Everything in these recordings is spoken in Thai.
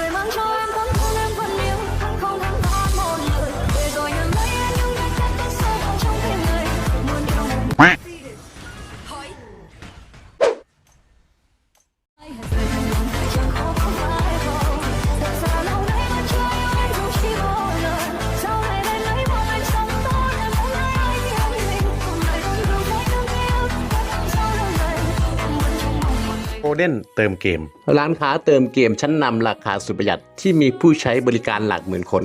불만 좋은 건 เด้นเติมเกม ร้านค้าเติมเกมชั้นนำราคาสุดประหยัดที่มีผู้ใช้บริการหลักหมื่นคน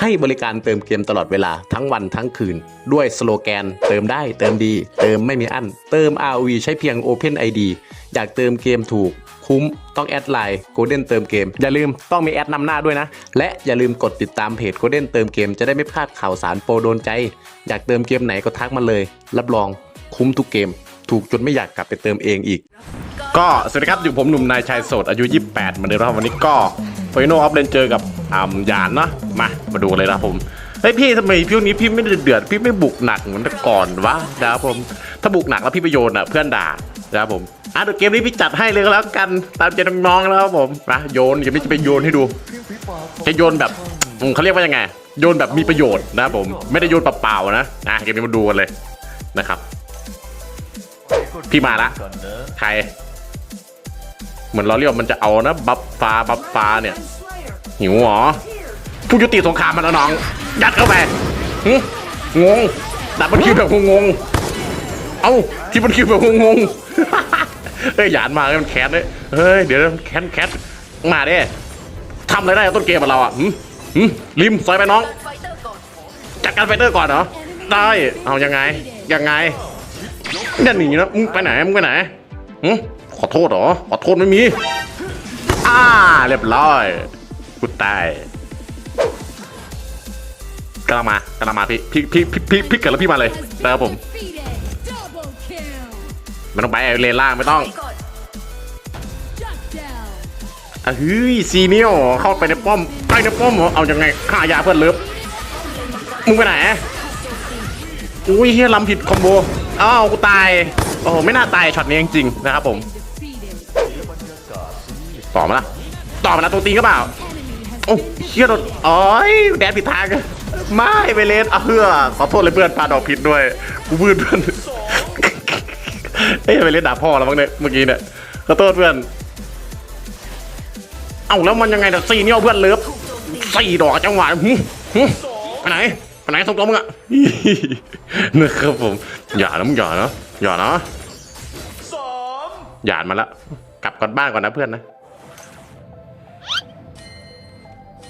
ให้บริการเติมเกมตลอดเวลาทั้งวันทั้งคืน ด้วยสโลแกน เติมได้เติมดี เติมไม่มีอั้น เติม ROV ใช้เพียง Open ID อยากเติมเกมถูกคุ้มต้องแอดไลน์ Golden เติมเกม อย่าลืมต้องมีแอดนำหน้าด้วยนะ และอย่าลืมกดติดตามเพจ Golden เติมเกมจะได้ไม่พลาดข่าวสารโปรโดนใจ อยากเติมเกมไหนก็ทักมาเลย รับรองคุ้มทุกเกม ถูกจนไม่อยากกลับไปเติมเองอีก ก็สวัสดีครับอยู่ผมหนุ่มนายชายโสดอายุ 28เหมือนเดิมครับวันนี้ก็ฟยโนออฟเลนเจอกับอ่ายานเนาะมามาดูกันเลยนะผมเฮ้ยพี่ทำไมพี่วันนี้พี่ไม่ได้เดือดพี่ไม่บุกหนักเหมือนแต่ก่อนวะนะครับผมถ้าบุกหนักแล้วพี่ไปโยนอะเพื่อนด่านะครับผมอะเดี๋ยวเกมนี้พี่จัดให้เลยก็แล้วกันตามใจน้องๆนะครับผมนะโยนเดี๋ยวพี่จะไปโยนให้ดูจะโยนแบบอืมเขาเรียกว่ายังไงโยนแบบมีประโยชน์นะครับผมไม่ได้โยนเปล่าๆนะอะเกมนี้มาดูกันเลยนะครับ พี่มาละใครเหมือนเราเรียกมันจะเอานะ บัฟฟ้าบัฟฟ้าเนี่ย หิวเหรอ ผู้ยุติสงครามมันแล้วน้อง ยัดเข้าไปงง ดับมันคิวแบบงง เอ้าที่มันคิวแบบงงเฮ้ยหยานมาแล้วมันแคสเลยเฮ้ย เดี๋ยวมันแคสแคสมาเด้ทำอะไรได้ต้นเกมกับเราอะหึหึริมซอยไปน้อง จัดการไฟเตอร์ก่อนเหรอ ได้ เอายังไง ยังไง อย่าหนีนะมึงไปไหนมึงไปไหนหึขอโทษเหรอขอโทษไม่มีอ่าเรียบร้อยกูตายกำลังมากำลังมาพี่พี่พี่พี่พี่พี่เกิดแล้วพี่มาเลยนะครับผมไม่ต้องไปเลนล่างไม่ต้องอะเฮ้ยซีเนียลเข้าไปในป้อมไปในป้อมเหรอเอายังไงฆ่ายาเพื่อนเลิฟมึงไปไหน อุ้ยเฮียลำผิดคอมโบ อ้าวกูตาย โอ้โหไม่น่าตายช็อตนี้จริงๆนะครับผม ต่อมาละต่อมาละตัวตีก็เปล่า โอ้เฮียโดนอ๋อยแดนผิดทาง ไม่ไปเลนเอาเพื่อขอโทษเลยเพื่อนปาดอกผิดด้วย กูมืดเพื่อนเอ้ยไปเล่นด่าพ่อแล้วมั้งเนี่ยเมื่อกี้เนี่ยขอโทษเพื่อน เอ้าแล้วมันยังไงเนี่ยสี่เนี่ยเพื่อนเลิฟสี่ดอกจังหวะไปไหน ไปไหนส่งตัวมึงอะนะครับผม อย่านะมึงอย่านะอย่านะหยาดมาละกลับก่อนบ้านก่อนนะเพื่อนนะ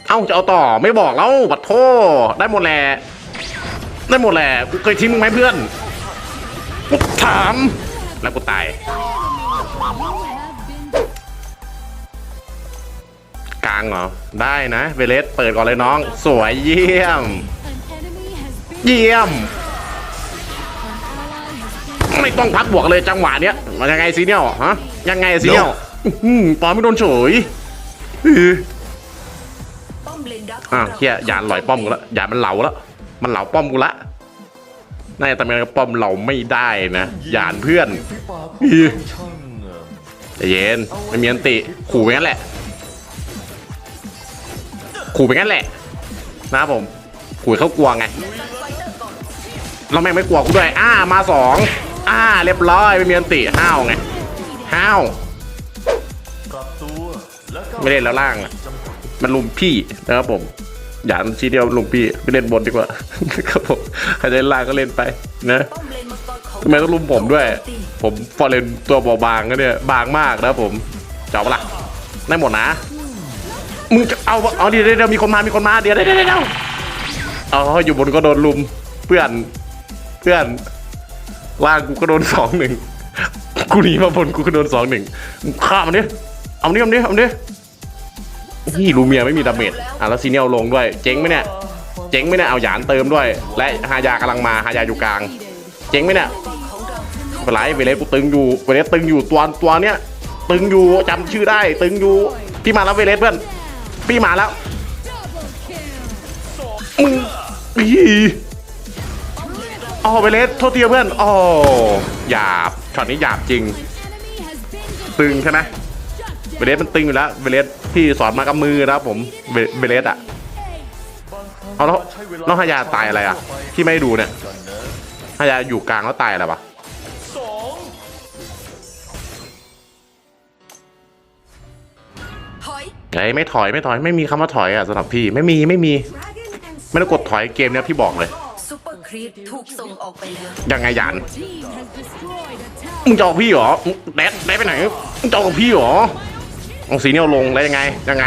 เอ้าจะเอาต่อไม่บอกแล้วบัดโทได้หมดแหละได้หมดแหละกูเคยทิ้งมึงไหมเพื่อนกูถามแล้วกูตาย กลางเหรอ ได้นะเวเลสเปิดก่อนเลยน้อง สวยเยี่ยม เยี่ยม an ally has been ไม่ต้องพักบวกเลยจังหวะเนี้ยมันยังไงซีเนียลฮะยังไงซีเนียลอื้อหือปอมไม่โดนเฉยอื้ออะเฮียหยานหลอยป้อมกูละหยานมันเหลาละมันเหลาป้อมกูละน่าจะทำไมป้อมเหลาไม่ได้นะหยานเพื่อนอื้อใจเย็นไม่มีอันติขู่ไปงั้นแหละ ขู่ไปงั้นแหละ นะครับผม ขู่ให้เขากลัวไง เราแม่งไม่กลัวกูด้วยอ่ามาสองอ่าเรียบร้อยไม่มีอันติห้าวไงห้าวไม่เล่นแล้วล่างอะมันลุมพี่นะครับผมอย่าชี้เดียวลุมพี่ไปเล่นบนดีกว่าครับผมใครจะเล่นล่างก็เล่นไปนะทำไมต้องลุมผมด้วย ผมฟอร์เรนตัวบอบางก็เนี่ยบางมากนะผมเจ้าปะล่ะได้หมดนะมึงจะเอาเอาเดี๋ยวเดี๋ยวมีคนมามีคนมาเดี๋ยวเดี๋ยวเดี๋ยวเดี๋ยวอ๋ออยู่บนก็โดนลุมเพื่อน พื่อนล่างกูก็โดนสองหนึ่งกูหนีมาบนกูก็โดนสองหนึ่งฆ่ามันดิเอาดิเอาดิเอาดินี่ลูเมียไม่มีดาเมจอะแล้วซีเนียลลงด้วย เจ๊งไหมเนี่ยเจ๊งไหมเนี่ยเอาหยานเติมด้วย และฮายากำลังมาฮายาอยู่กลาง เจ๊งไหมเนี่ยไม่เป็นไรเวเลสกูตึงอยู่เวเลสตึงอยู่ตัวตัวเนี้ยตึงอยู่จำชื่อได้ ตึงอยู่พี่มาแล้วเวเลสเพื่อนพี่มาแล้วมึงอี อ๋อเวเลสโทษทีเพื่อนอ๋อหยาบช็อตนี้หยาบจริง an enemy has been ตึงใช่ไหม shut เวเลสมันตึงอยู่แล้วเวเลสพี่พี่สอนมากับมือนะครับผมเบเบเลสอะเอาแล้วแล้วฮายาตายอะไรอะพี่ไม่ได้ดูเนี่ยฮายาอยู่กลางแล้วตายอะไรปะถอยไอ้ยไม่ถอยไม่ถอยไม่มีคำว่าถอยอะสำหรับพี่ไม่มีไม่มี ไม่ต้องกดถอยเกมเนี้ยพี่บอกเลยซูเปอร์ ครีปถูกส่งออกไปแล้ว ยังไงหยาน Team has destroyed a tower. มึงจะเอาพี่เหรอมึงแดดแดดไปไหน มึงจะเอากับพี่เหรอเอาสีเนียวลงแล้วยังไง ยังไง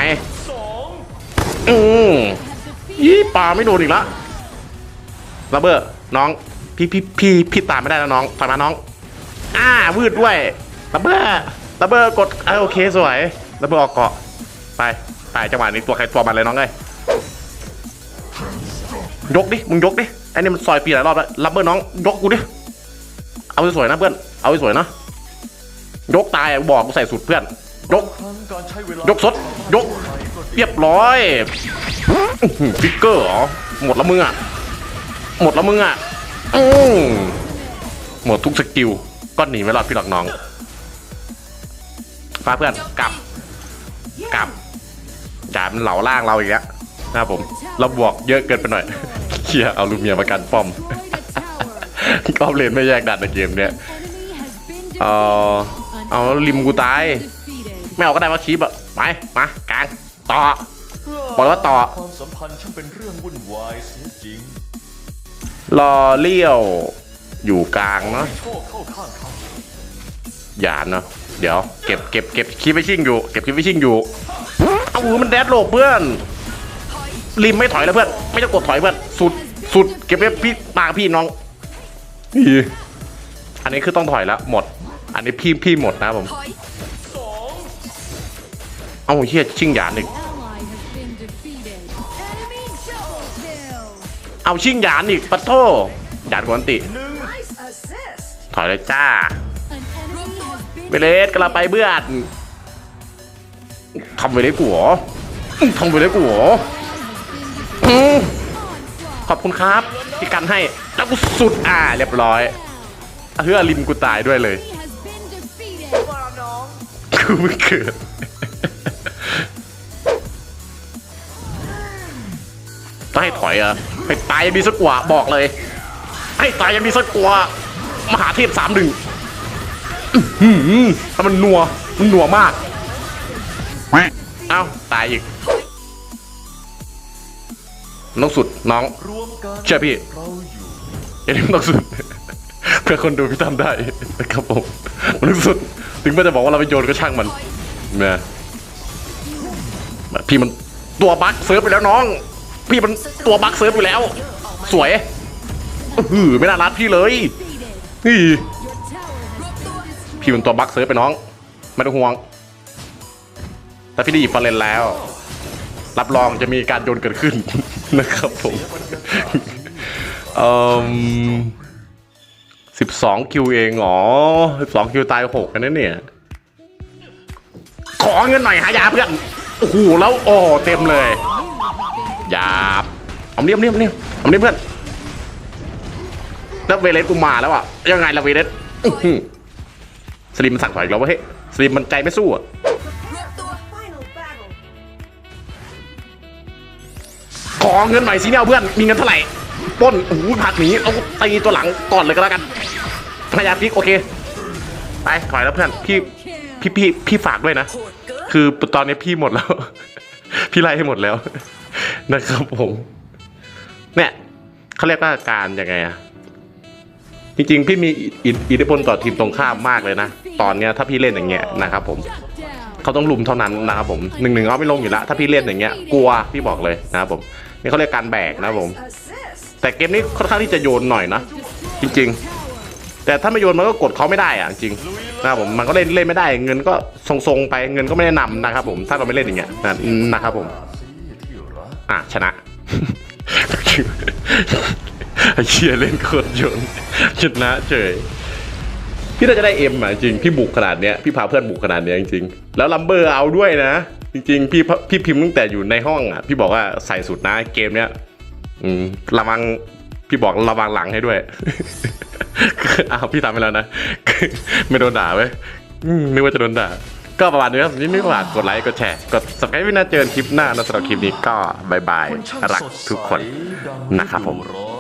อืมยี่ป่าไม่โดนอีกละระเบิดน้อง พี่พี่พี่พี่ตามไม่ได้แล้วน้องถอยมาน้อง อ่าวืดด้วยระเบิดระเบิดกดเออโอเคสวยระเบิดออกเกาะ ไปไปจังหวะนี้ตัวใครตัวมันเลยน้องเลยยกดิ มึงยกดิไอ้นี่มันซอยปีหลายรอบแล้วระเบิดน้องยกกูดิ เอาสวยๆนะเพื่อน เอาสวยๆนะ ยกตายอะบอกกูใส่สุดเพื่อน ยก ยกสด ยก เรียบร้อยฟิกเกอร์เหรอ หมดละมึงอะ หมดละมึงอะหมดทุกสกิล ก็หนีไม่รอดพี่หลักน้องพาเพื่อน กลับ กลับจ่ามันเหล่าล่างเราอีกแล้ว นะครับผม เราบวกเยอะเกินไปหน่อยเคลียเอาลูเมียมากันป้อมก็เลนไม่แยกดันในเกมเนี้ยเออเอาริมกูตายไม่เอาก็ได้ว่าคีบอะไปมากลางต่อบอกว่าต่อความสัมพันธ์ช่างเป็นเรื่องวุ่นวายเสียจริงรอเลี้ยวอยู่กลางเนาะหยานเนาะเดี๋ยวเก็บเก็บเก็บคีบไว้ชิงอยู่เก็บคีบไว้ชิงอยู่เอาหูมันแดดโลกเพื่อน ริมไม่ถอยแล้วเพื่อน ไม่ต้องกดถอยเพื่อน สุด สุด เก็บไว้พี่ปากพี่น้องอีอันนี้คือต้องถอยแล้วหมด อันนี้พี่พี่หมดนะผมถอยเอาเฮียชิงหยานอีก Ally has been defeated. Enemy double kill. เอาชิงหยานอีกปะโทหยานกวนติ ถอยเลยจ้าเวเลสกำลังไปเบื่อนทำเวเลสกูเหรอทำเวเลสกูเหรอ ขอบคุณครับที่กันให้แล้วกูสุดอ่าเรียบร้อยเฮือริมกูตายด้วยเลยกูไม่เกิดต้องให้ถอยเหรอะให้ตายยังมีสักกว่าบอกเลย ให้ตายยังมีสักกว่ามหาเทพสามหนึ่งถ้ามันนัวมันนัวมาก เอ้าตายอีก น้องสุดน้องรวมกันเชื่อพี่เอ็นต้องสุดเพื่อคนดูพี่ทำได้นะครับผมน้องสุด ถึงแม้จะบอกว่าเราไปโยนก็ช่างมันนะพี่มันตัวบั๊กเซิร์ฟไปแล้วน้อง พี่มันตัวบั๊กเซิร์ฟอยู่แล้ว สวยอื้อหือไม่น่ารัดพี่เลยนี่พี่มันตัวบั๊กเซิร์ฟไปน้องไม่ต้องห่วง แต่พี่ได้หยิบฟาเลนแล้ว รับรองจะมีการโยนเกิดขึ้น นะครับผมเออสิบสองคิวเองเหรอสิบสองคิวตายหกกันนะเนี่ย ขอเงินหน่อยหายาเพื่อน โอ้โห แล้วโอ้เต็มเลยหยาบเอาเนียมเนียมเนียมเอาเนียมเพื่อน แล้วเวเลสกูมาแล้วอะ ยังไงล่ะเวเลสสลิมมันสั่งถอยแล้ววะเฮ้ยสลิมมันใจไม่สู้อะ ขอเงินหน่อยสิเนี่ยเพื่อน มีเงินเท่าไหร่ป้นโอ้โหผักหนีเอาตีตัวหลังก่อนเลยก็แล้วกันพยาพิกโอเค ไปถอยแล้วเพื่อน พี่ พี่พี่พี่ฝากด้วยนะ คือตอนนี้พี่หมดแล้ว พี่ไล่ให้หมดแล้ว นะครับผม เนี่ยเขาเรียกว่าการยังไงอะจริงๆ พี่มีอิทธิพลต่อทีมตรงข้ามมากเลยนะ ตอนเนี้ยถ้าพี่เล่นอย่างเงี้ยนะครับผมเขาต้องลุมเท่านั้นนะครับผมหนึ่งหนึ่งเอาไม่ลงอยู่แล้วถ้าพี่เล่นอย่างเงี้ยกลัวพี่บอกเลยนะครับผม นี่เขาเรียกการแบกนะครับผม แต่เกมนี้ค่อนข้างที่จะโยนหน่อยนะ จริงๆ แต่ถ้าไม่โยนมันก็กดเขาไม่ได้อะจริงนะครับผมมันก็เล่นเล่นไม่ได้ เงินก็ทรงๆไปเงินก็ไม่ได้นำนะครับผมถ้าเราไม่เล่นอย่างเงี้ยนะนะครับผมที่รักอะชนะไอ้เชียเล่นโคตรโยนชนะเฉยพี่น่าจะได้เอ็มอะจริงพี่บุกขนาดเนี้ยพี่พาเพื่อนบุกขนาดเนี้ยจริงๆแล้วลัมเบอร์เอาด้วยนะ จริงๆพี่พี่พิมพ์ตั้งแต่อยู่ในห้องอะ พี่บอกว่าใส่สุดนะเกมเนี้ย อืมระวังพี่บอกระวังหลังให้ด้วยอ้าวพี่ทำไปแล้วนะไม่โดนด่าเว้ยอืมนึกว่าจะโดนด่าก็ประมาณนี้ครับนี่นี่ฝากกดไลค์กดแชร์กด subscribe ไว้นะเจอกันคลิปหน้านะสำหรับคลิปนี้ก็บายบายคุณช่างรักสดใสทุกคนดังนะครับผมฤดูร้อน